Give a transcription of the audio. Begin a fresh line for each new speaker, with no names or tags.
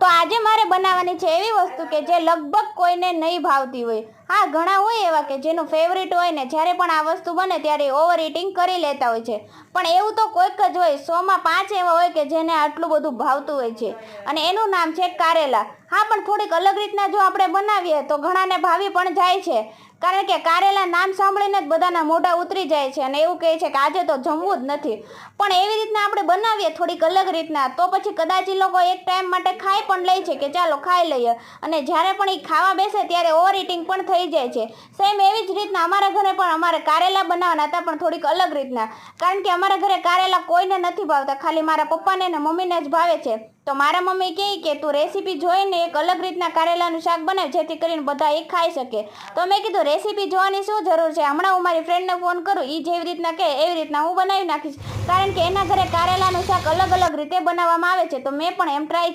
તો આજે મારે બનાવવાની છે એવી વસ્તુ કે જે લગભગ કોઈને નહીં ભાવતી હોય. હા, ઘણા હોય એવા કે જેનું ફેવરિટ હોય ને જ્યારે પણ આ વસ્તુ બને ત્યારે ઓવર ઇટિંગ કરી લેતા હોય છે. પણ એવું તો કોઈક જ હોય, સોમાં પાંચ એવા હોય કે જેને આટલું બધું ભાવતું હોય છે. અને એનું નામ છે કારેલા. હા, પણ થોડીક અલગ રીતના જો આપણે બનાવીએ તો ઘણાને ભાવી પણ જાય છે. કારણ કે કારેલા નામ સાંભળીને જ બધાના મોઢા ઉતરી જાય છે અને એવું કહે છે કે આજે તો જમવું જ નથી. પણ એવી રીતના આપણે બનાવીએ થોડીક અલગ રીતના, તો પછી કદાચ એ લોકો એક ટાઈમ માટે ખાઈ પણ લે છે કે ચાલો ખાઈ લઈએ. અને જ્યારે પણ એ ખાવા બેસે ત્યારે ઓવર ઇટિંગ પણ થઈ જાય છે. સેમ એવી જ રીતના અમારા ઘરે પણ અમારે કારેલા બનાવવાના હતા, પણ થોડીક અલગ રીતના. કારણ કે અમારા ઘરે કારેલા કોઈને નથી ભાવતા. ખાલી મારા પપ્પાને ને મમ્મીને જ ભાવે છે. તો મારા મમ્મી કહે કે, તું રેસીપી જોઈને એક અલગ રીતના કારેલાનું શાક બનાવ જેથી કરીને બધા એ ખાઈ શકે. તો મેં કીધું, રેસીપી જોવાની શું જરૂર છે? હમણાં હું મારી ફ્રેન્ડને ફોન કરું એ જેવી રીતના કહે, એવી રીતના હું બનાવી નાખીશ. કારણ કે એના ઘરે કારેલાનું શાક અલગ અલગ રીતે બનાવવામાં આવે છે, તો મેં પણ એમ ટ્રાય